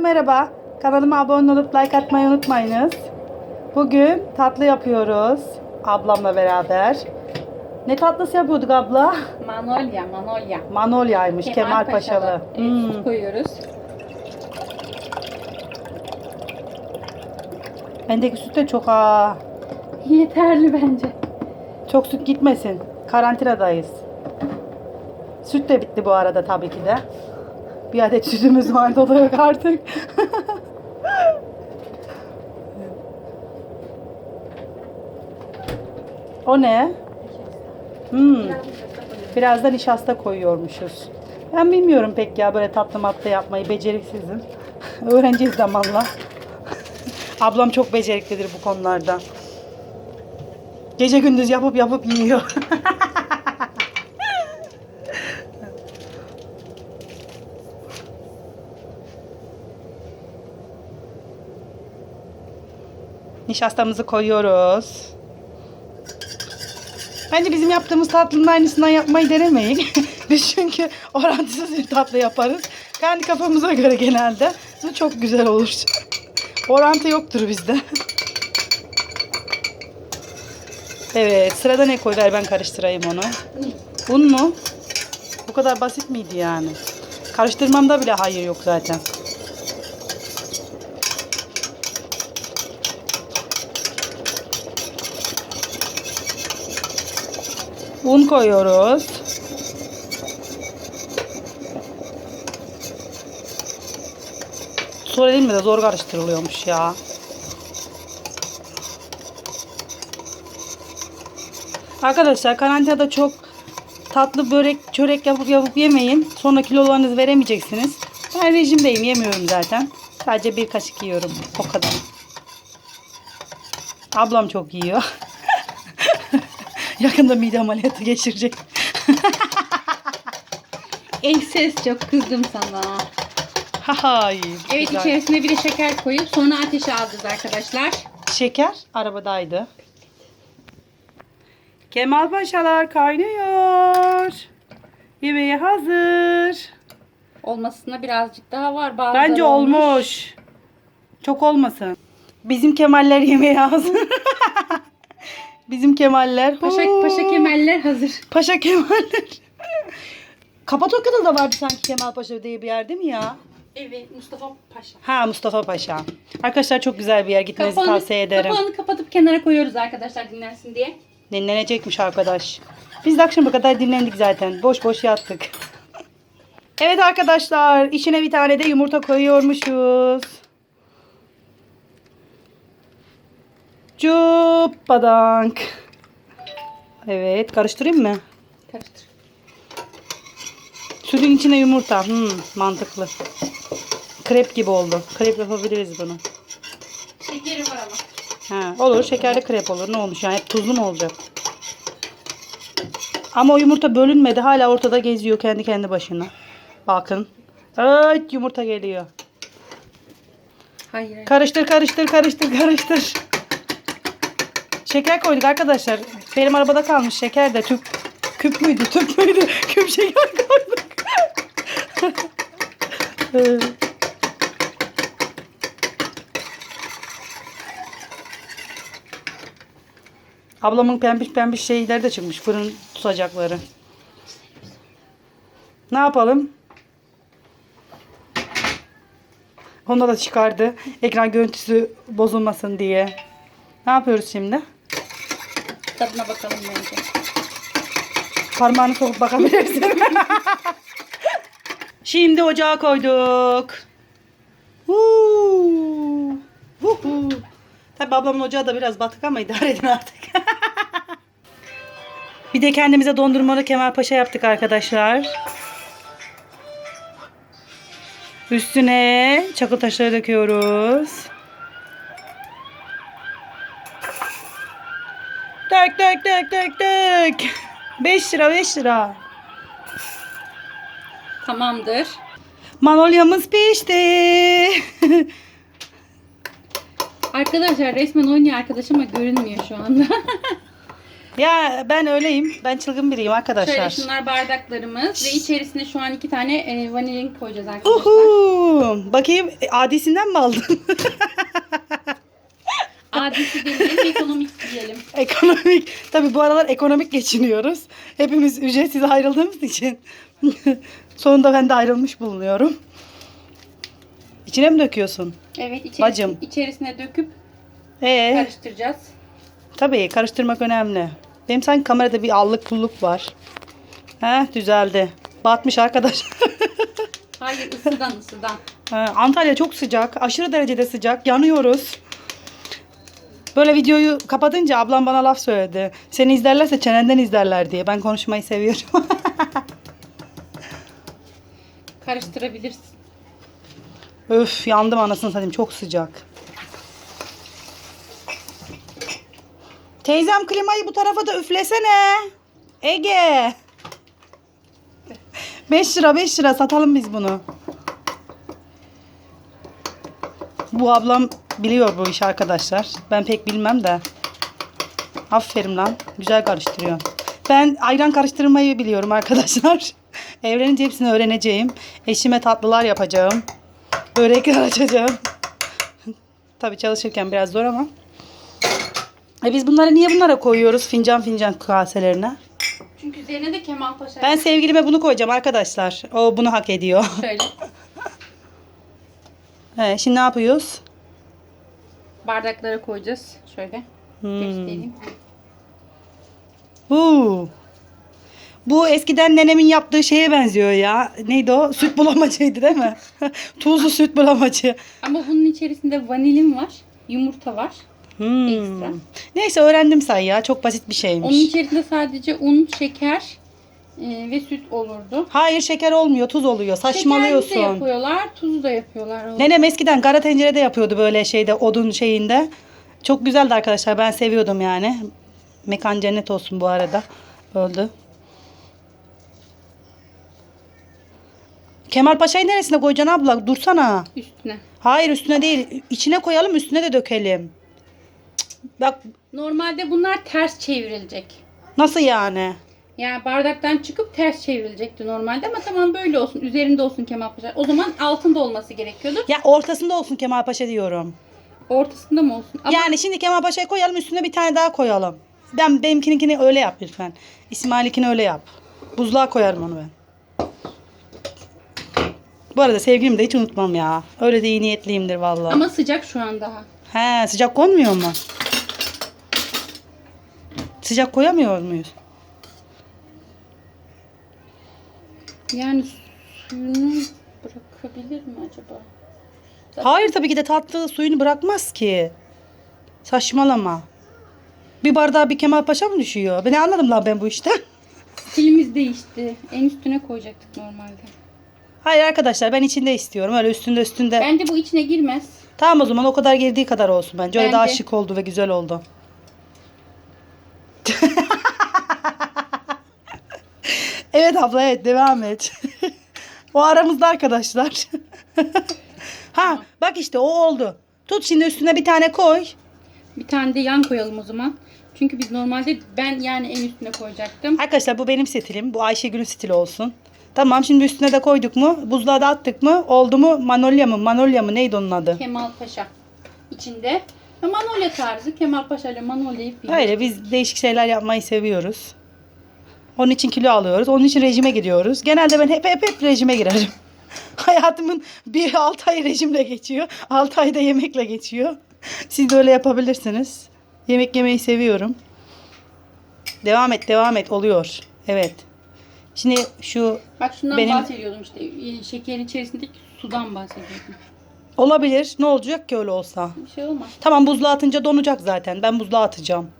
Merhaba, kanalıma abone olup like atmayı unutmayınız. Bugün tatlı yapıyoruz ablamla beraber. Ne tatlısı yapıyorduk abla? Manolya, Manolya. Manolya'ymış, Kemal, Paşalı. Evet, Hmm. koyuyoruz. Bendeki süt de çok ha. Yeterli bence. Çok süt gitmesin. Karantinadayız. Süt de bitti bu arada tabii ki de. Bir adet sütümüz vardı o da artık. o ne? Hmm. Biraz da nişasta koyuyormuşuz. Ben bilmiyorum pek ya böyle tatlı matlı yapmayı beceriksizim. Öğreneceğiz zamanla. Ablam çok beceriklidir bu konularda. Gece gündüz yapıp yapıp yiyor. Nişastamızı koyuyoruz. Bence bizim yaptığımız tatlının aynısından yapmayı denemeyin. Biz çünkü orantısız bir tatlı yaparız. Kendi kafamıza göre genelde. Bu çok güzel olur. Orantı yoktur bizde. Evet, sırada ne koy ver ben karıştırayım onu. Un mu? Bu kadar basit miydi yani? Karıştırmamda bile hayır yok zaten. Un koyuyoruz. Sonra değil mi de zor karıştırılıyormuş ya. Arkadaşlar karantinada çok tatlı börek, çörek yapıp yapıp yemeyin. Sonra kilolarınızı veremeyeceksiniz. Ben rejimdeyim yemiyorum zaten. Sadece bir kaşık yiyorum. O kadar. Ablam çok yiyor. Yakında mide ameliyatı geçirecek. Ey ses çok kızdım sana. Hay. Evet güzel. içerisine bir de şeker koyup sonra ateşe alacağız arkadaşlar. Şeker arabadaydı. Kemal Paşalar kaynıyor. Yemeğe hazır. Olmasına birazcık daha var. Bazıları Bence olmuş. Çok olmasın. Bizim Kemaller yemeğe hazır. Bizim Kemaller. Paşa, paşa kemerler hazır. Paşa Kemaller. Kapadokya'da da vardı sanki Kemal Paşa diye bir yer değil mi ya? Evet Mustafa Paşa. Ha Mustafa Paşa. Arkadaşlar çok güzel bir yer. Gitmenizi tavsiye ederim. kapağını kapatıp kenara koyuyoruz arkadaşlar dinlensin diye. Dinlenecekmiş arkadaş. Biz de akşama kadar dinlendik zaten. Boş boş yattık. Evet arkadaşlar. içine bir tane de yumurta koyuyormuşuz. Cuppadank. Evet. Karıştırayım mı? Karıştır. Sütün içine yumurta. Hmm, mantıklı. Krep gibi oldu. Krep yapabiliriz bunu. Şekeri var ama. Ha, olur. Şekerli krep olur. Ne olmuş yani? Hep tuzlu mu olacak? Ama o yumurta bölünmedi. Hala ortada geziyor kendi kendi başına. Bakın. Evet yumurta geliyor. Hayır. hayır. Karıştır karıştır karıştır karıştır. Şeker koyduk arkadaşlar. Benim arabada kalmış şeker de tüp küp müydü tüp müydü küp şeker koyduk. Ablamın pembiş pembiş şeyler de çıkmış fırın tutacakları. Ne yapalım? Onu da çıkardı. Ekran görüntüsü bozulmasın diye. Ne yapıyoruz şimdi? Tadına bakalım bence. Parmağını sokup bakabilirsin. şimdi ocağa koyduk. Huu. Huhu. Tabi ablamın ocağı da biraz batık ama idare edin artık. Bir de kendimize dondurmalı Kemal Paşa yaptık arkadaşlar. Üstüne çakıl taşları döküyoruz. Dök dök dök dök dök. 5 lira 5 lira. Tamamdır. Manolyamız pişti. Arkadaşlar resmen oynuyor arkadaş ama görünmüyor şu anda. Ya ben öyleyim. Ben çılgın biriyim arkadaşlar. Şöyle şunlar bardaklarımız ve içerisine şu an iki tane e, vanilin koyacağız arkadaşlar. Uhu. Bakayım e, adisinden mi aldın? Adisi ekonomik diyelim. ekonomik. Tabii bu aralar ekonomik geçiniyoruz. Hepimiz ücretsiz ayrıldığımız için. Sonunda ben de ayrılmış bulunuyorum. İçine mi döküyorsun? Evet içeris- Bacım. içerisine döküp Ee, karıştıracağız. tabii karıştırmak önemli. Benim sanki kamerada bir allık pulluk var. He düzeldi. Batmış arkadaş. Hayır ısıdan ısıdan. Ha, Antalya çok sıcak. Aşırı derecede sıcak. Yanıyoruz. Böyle videoyu kapatınca ablam bana laf söyledi. Seni izlerlerse çenenden izlerler diye. Ben konuşmayı seviyorum. Karıştırabilirsin. Öf yandım anasını satayım. Çok sıcak. Teyzem klimayı bu tarafa da üflesene. Ege. 5 lira 5 lira satalım biz bunu. Bu ablam biliyor bu işi arkadaşlar. Ben pek bilmem de. Aferin lan. Güzel karıştırıyor. Ben ayran karıştırmayı biliyorum arkadaşlar. Evrenince hepsini öğreneceğim. Eşime tatlılar yapacağım. Börekler açacağım. Tabii çalışırken biraz zor ama. E biz bunları niye bunlara koyuyoruz fincan fincan kaselerine? Çünkü üzerine de Kemal Paşa. Ben sevgilime bunu koyacağım arkadaşlar. O bunu hak ediyor. Şöyle He, şimdi ne yapıyoruz? bardaklara koyacağız. Şöyle Hmm. göstereyim. Huu. Bu eskiden nenemin yaptığı şeye benziyor ya. Neydi o? Süt bulamacıydı değil mi? Tuzlu süt bulamacı. Ama bunun içerisinde vanilin var, yumurta var. Hmm. Ekstra. Neyse öğrendim say ya. Çok basit bir şeymiş. Onun içerisinde sadece un, şeker e, ve süt olurdu. Hayır şeker olmuyor. Tuz oluyor. Şekerli de Saçmalıyorsun. yapıyorlar, tuzu da yapıyorlar. O- Nenem eskiden kara tencerede yapıyordu böyle şeyde odun şeyinde. Çok güzeldi arkadaşlar. Ben seviyordum yani. Mekan cennet olsun bu arada. Öldü. Kemal Paşa'yı neresine koyacaksın abla? Dursana. Üstüne. Hayır üstüne değil. İçine koyalım üstüne de dökelim. Cık, Bak Normalde bunlar ters çevrilecek. nasıl yani? Yani bardaktan çıkıp ters çevrilecekti normalde ama tamam böyle olsun. Üzerinde olsun Kemal Paşa. O zaman altında olması gerekiyordu. Ya ortasında olsun Kemal Paşa diyorum. Ortasında mı olsun? Ama Yani şimdi Kemal Paşa'yı koyalım üstüne bir tane daha koyalım. Ben benimkininkini öyle yap lütfen. İsmail'inkini öyle yap. Buzluğa koyarım onu ben. Bu arada sevgilimi de hiç unutmam ya. Öyle de iyi niyetliyimdir vallahi. ama sıcak şu an daha. He sıcak konmuyor mu? Sıcak koyamıyor muyuz? Yani suyunu bırakabilir mi acaba? Hayır tabii ki de tatlı suyunu bırakmaz ki. Saçmalama. Bir bardağa bir Kemal Paşa mı düşüyor? Ben ne anladım lan ben bu işten. Stilimiz değişti. En üstüne koyacaktık normalde. Hayır arkadaşlar ben içinde istiyorum. Öyle üstünde üstünde. Bence bu içine girmez. Tamam o zaman o kadar girdiği kadar olsun bence. Öyle Bence. daha şık oldu ve güzel oldu. evet abla evet devam et. o aramızda arkadaşlar. ha bak işte o oldu. Tut şimdi üstüne bir tane koy. Bir tane de yan koyalım o zaman. Çünkü biz normalde ben yani en üstüne koyacaktım. Arkadaşlar bu benim stilim. Bu Ayşegül'ün stili olsun. Tamam şimdi üstüne de koyduk mu? Buzluğa da attık mı? Oldu mu? Manolya mı? Manolya mı? Neydi onun adı? Kemal Paşa içinde. Manolya tarzı Kemal Paşa ile Manolya'yı bir. Öyle biz değişik şeyler yapmayı seviyoruz. Onun için kilo alıyoruz. Onun için rejime gidiyoruz. Genelde ben hep hep hep rejime girerim. Hayatımın bir 6 ay rejimle geçiyor. 6 ayda yemekle geçiyor. Siz de öyle yapabilirsiniz. Yemek yemeyi seviyorum. Devam et, devam et. Oluyor. Evet. Şimdi şu Bak şundan Benim- bahsediyordum işte. e, Şekerin içerisindeki sudan bahsediyordum. olabilir. Ne olacak ki öyle olsa? Bir şey olmaz. Tamam buzluğa atınca donacak zaten. Ben buzluğa atacağım.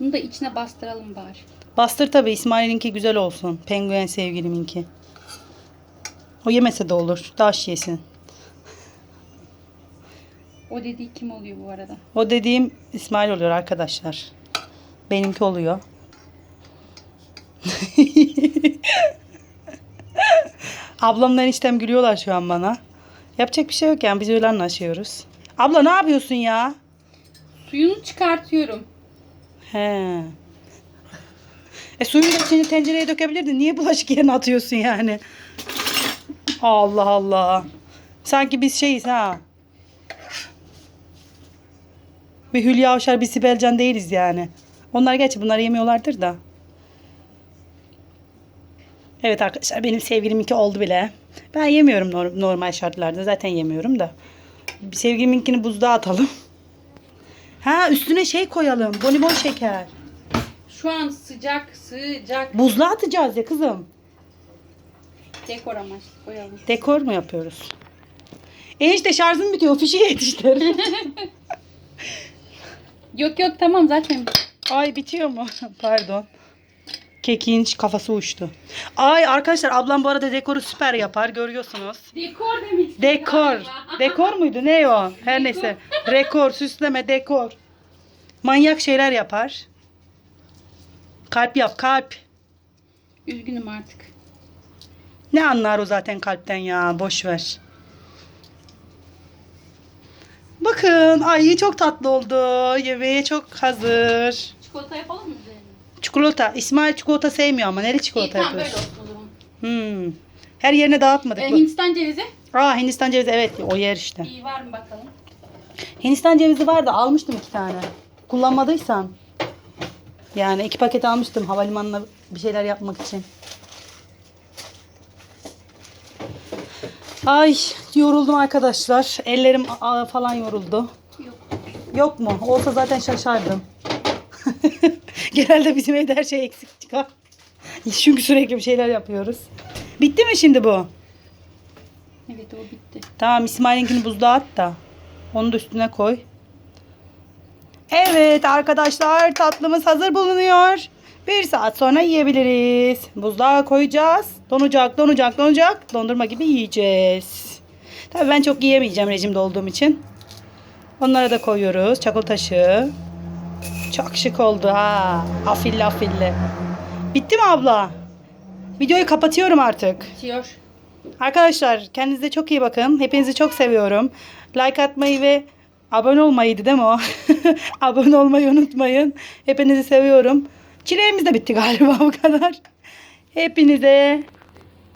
Bunu da içine bastıralım bari. Bastır tabii İsmail'inki güzel olsun. Penguen sevgiliminki. O yemese de olur. Daş yesin. O dediği kim oluyor bu arada? O dediğim İsmail oluyor arkadaşlar. Benimki oluyor. Ablamla eniştem gülüyorlar şu an bana. Yapacak bir şey yok yani biz öyle anlaşıyoruz. Abla ne yapıyorsun ya? Suyunu çıkartıyorum. He. E suyunu da içine tencereye dökebilirdin. Niye bulaşık yerine atıyorsun yani? Allah Allah. Sanki biz şeyiz ha. Bir Hülya Avşar bir Sibel Can değiliz yani. Onlar gerçi bunları yemiyorlardır da. Evet arkadaşlar benim sevgiliminki oldu bile. Ben yemiyorum nor- normal şartlarda. Zaten yemiyorum da. Sevgiliminkini buzluğa atalım. Ha üstüne şey koyalım. Bonibon şeker. Şu an sıcak sıcak Buzluğa atacağız ya kızım. dekor amaçlı koyalım. Dekor mu yapıyoruz? Enişte şarjım bitiyor. Fişi yetiştir. Yok yok tamam zaten. Ay bitiyor mu? Pardon. Kekin kafası uçtu. Ay arkadaşlar ablam bu arada dekoru süper yapar. Görüyorsunuz. Dekor demek istedim Dekor. Dekor muydu? Ne o? Her neyse. Rekor, süsleme, dekor. Manyak şeyler yapar. Kalp yap, kalp. Üzgünüm artık. Ne anlar o zaten kalpten ya. Boş ver. Bakın ay çok tatlı oldu. Yemeğe çok hazır. Çikolata yapalım mı üzerine? Çikolata. İsmail çikolata sevmiyor ama neli İyi çikolata tamam böyle yapıyoruz? olsun o zaman. Hmm. Her yerine dağıtmadık. Ee. Hindistan cevizi. Aa Hindistan cevizi evet o yer işte. İyi var mı bakalım. Hindistan cevizi vardı almıştım iki tane. Kullanmadıysan. Yani iki paket almıştım havalimanına bir şeyler yapmak için. Ay yoruldum arkadaşlar. Ellerim aa, falan yoruldu. Yok. Yok mu? Olsa zaten şaşardım. Genelde bizim evde her şey eksik çıkar. Çünkü sürekli bir şeyler yapıyoruz. Bitti mi şimdi bu? Evet o bitti. Tamam İsmail'inkini buzluğa at da. Onu da üstüne koy. Evet arkadaşlar tatlımız hazır bulunuyor. Bir saat sonra yiyebiliriz. Buzluğa koyacağız. Donacak, donacak, donacak. Dondurma gibi yiyeceğiz. Tabii ben çok yiyemeyeceğim rejimde olduğum için. Onlara da koyuyoruz. Çakol taşı. Çok şık oldu ha. Afilli afilli. Bitti mi abla? Videoyu kapatıyorum artık. Bitiyor. Arkadaşlar kendinize çok iyi bakın. Hepinizi çok seviyorum. Like atmayı ve abone olmayıydı değil mi o? abone olmayı unutmayın. Hepinizi seviyorum. Çileğimiz de bitti galiba bu kadar. Hepinize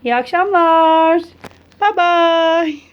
iyi akşamlar. Bye bye.